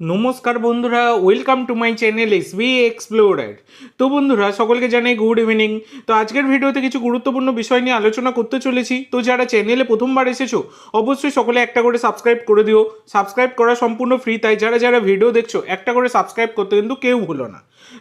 নমস্কার বন্ধুরা welcome to my channel S B explorer তো বন্ধুরা, সকলকে জানাই গুড ইভিনিং তো আজকের ভিডিওতে কিছু গুরুত্বপূর্ণ বিষয় নিয়ে আলোচনা করতে চলেছি। তো যারা চ্যানেলে প্রথমবার এসেছ, অবশ্যই সকলে একটা করে সাবস্ক্রাইব করে দিও। সাবস্ক্রাইব করা সম্পূর্ণ ফ্রি তাই যারা যারা ভিডিও দেখছ, একটা করে সাবস্ক্রাইব করতে কিন্তু কেউ ভুলো না।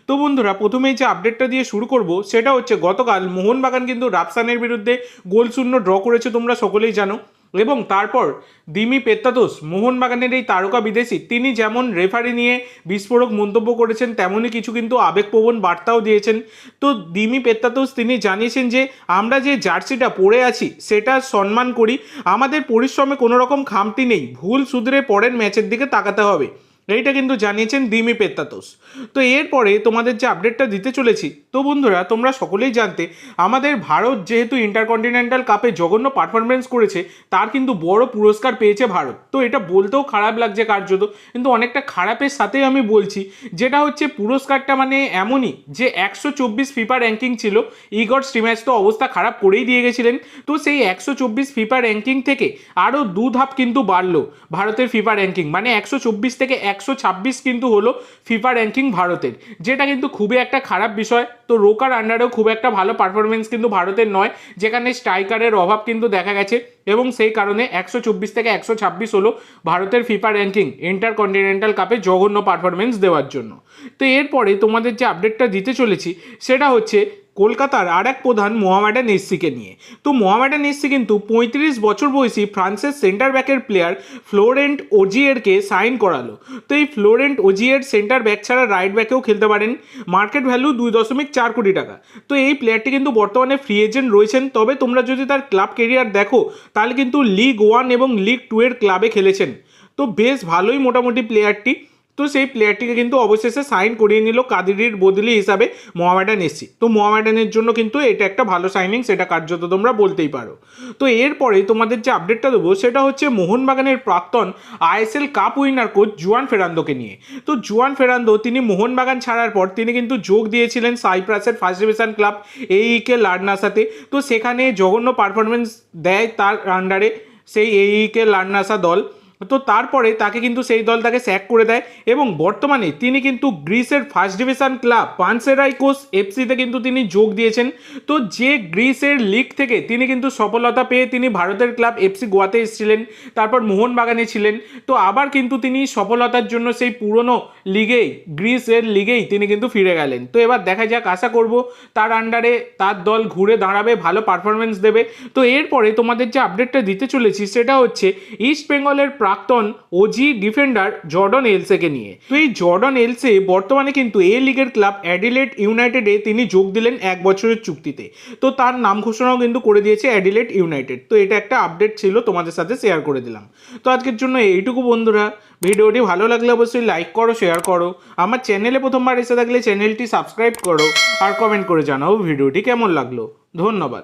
তো বন্ধুরা, প্রথমেই যে আপডেটটা দিয়ে শুরু করব, সেটা হচ্ছে গতকাল মোহনবাগান কিন্তু রাফসানের বিরুদ্ধে গোল শূন্য ড্র করেছে, তোমরা সকলেই জানো। এবং তারপর দিমি পেত্তাতোস মোহনবাগানের এই তারকা বিদেশি, তিনি যেমন রেফারি নিয়ে বিস্ফোরক মন্তব্য করেছেন, তেমনই কিছু কিন্তু আবেগপ্রবণ বার্তাও দিয়েছেন। তো দিমি পেত্তাতোস তিনি জানিয়েছেন যে, আমরা যে জার্সিটা পরে আছি, সেটা সম্মান করি। আমাদের পরিশ্রমে কোনো রকম খামতি নেই। ভুল সুদরে পরের ম্যাচের দিকে তাকাতে হবে। এইটা কিন্তু জানিয়েছেন দিমি পেত্তাতোস তো এরপরে তোমাদের যে আপডেটটা দিতে চলেছি, তো বন্ধুরা তোমরা সকলেই জানতে, আমাদের ভারত যেহেতু ইন্টারকন্টিনেন্টাল কাপে জঘন্য পারফরমেন্স করেছে, তার কিন্তু বড় পুরস্কার পেয়েছে ভারত। তো এটা বলতেও খারাপ লাগছে কার্যত, কিন্তু অনেকটা খারাপের সাথেই আমি বলছি, যেটা হচ্ছে পুরস্কারটা মানে এমনই যে একশো চব্বিশ ফিফা র্যাঙ্কিং ছিল, ইগর স্টিম্যাচ তো অবস্থা খারাপ করেই দিয়ে গেছিলেন। তো সেই একশো চব্বিশ ফিফা র্যাঙ্কিং থেকে আরও দু ধাপ কিন্তু বাড়লো ভারতের ফিফা র্যাঙ্কিং মানে একশো চব্বিশ থেকে একশো ছাব্বিশ কিন্তু হলো ফিফা র্যাঙ্কিং ভারতের, যেটা কিন্তু খুবই একটা খারাপ বিষয়। তো রোকার আন্ডারেও খুব একটা ভালো পারফরমেন্স কিন্তু ভারতের নয়, যেখানে স্ট্রাইকারের অভাব কিন্তু দেখা গেছে। এবং সেই কারণে একশো চব্বিশ থেকে একশো ছাব্বিশ হলো ভারতের ফিফা র্যাঙ্কিং ইন্টার কন্টিনেন্টাল কাপে জঘন্য পারফরমেন্স দেওয়ার জন্য। তো এরপরে তোমাদের যে আপডেটটা দিতে চলেছি, সেটা হচ্ছে কলকাতার আর এক প্রধান মোহামেডান এসসিকে নিয়ে। তো মোহামেডান এসসি কিন্তু পঁয়ত্রিশ বছর বয়সী ফ্রান্সের সেন্টার ব্যাকের প্লেয়ার ফ্লোরেন্ট ওজিয়েরকে সাইন করালো। তো এই ফ্লোরেন্ট ওজিয়ের সেন্টার ব্যাক ছাড়া রাইট ব্যাকেও খেলতে পারেন। মার্কেট ভ্যালু দুই দশমিক চার কোটি টাকা। তো এই প্লেয়ারটি কিন্তু বর্তমানে ফ্রি এজেন্ট রয়েছেন। তবে তোমরা যদি তার ক্লাব কেরিয়ার দেখো তাহলে কিন্তু লিগ ওয়ান এবং লিগ টু এর ক্লাবে খেলেছেন। তো বেশ ভালোই মোটামুটি প্লেয়ারটি তো সেই প্লেয়ারটিকে কিন্তু অবশেষে সাইন করিয়ে নিল কাদিরির বদলি হিসাবে মোহামেডান এসি। তো মোহামেডানের জন্য কিন্তু এটা একটা ভালো সাইনিং সেটা কার্যত তোমরা বলতেই পারো। তো এরপরে তোমাদের যে আপডেটটা দেবো, সেটা হচ্ছে মোহনবাগানের প্রাক্তন ISL cup winner coach Juan ফেরান্দোকে নিয়ে। তো জুয়ান ফেরান্দো, তিনি মোহনবাগান ছাড়ার পর তিনি কিন্তু যোগ দিয়েছিলেন সাইপ্রাসের ফার্স্ট ডিভিশন ক্লাব এইকে লার্নাসাতে। তো সেখানে জঘন্য পারফরমেন্স দেয় তার আন্ডারে সেই এইকে লার্নাসা দল। তো তারপরে তাকে কিন্তু সেই দল তাকে স্যাক করে দেয় এবং বর্তমানে তিনি কিন্তু গ্রিসের ফার্স্ট ডিভিশন ক্লাব পানসেরাইকোস এফসিতে কিন্তু তিনি যোগ দিয়েছেন। তো যে গ্রিসের লিগ থেকে তিনি কিন্তু সফলতা পেয়ে তিনি ভারতের ক্লাব এফসি গোয়াতে এসেছিলেন, তারপর মোহনবাগানে ছিলেন। তো আবার কিন্তু তিনি সফলতার জন্য সেই পুরনো লিগেই গ্রিসের লিগেই তিনি কিন্তু ফিরে গেলেন। তো এবার দেখা যাক, আশা করব তার আন্ডারে তার দল ঘুরে দাঁড়াবে, ভালো পারফরমেন্স দেবে। তো এরপরে তোমাদের যে আপডেটটা দিতে চলেছি সেটা হচ্ছে ইস্ট বেঙ্গলের প্রাক্তন ওজি ডিফেন্ডার জর্ডন এলসেকে নিয়ে। তো এই জর্ডন এলসে বর্তমানে কিন্তু এ লিগের ক্লাব অ্যাডিলেট ইউনাইটেডে তিনি যোগ দিলেন এক বছরের চুক্তিতে। তো তার নাম ঘোষণাও কিন্তু করে দিয়েছে অ্যাডিলেট ইউনাইটেড তো এটা একটা আপডেট ছিল, তোমাদের সাথে শেয়ার করে দিলাম। তো আজকের জন্য এইটুকু বন্ধুরা। ভিডিওটি ভালো লাগলে অবশ্যই লাইক করো শেয়ার করো। আমার চ্যানেলে প্রথমবার এসে থাকলে চ্যানেলটি সাবস্ক্রাইব করো আর কমেন্ট করে জানাও ভিডিওটি কেমন লাগল। ধন্যবাদ।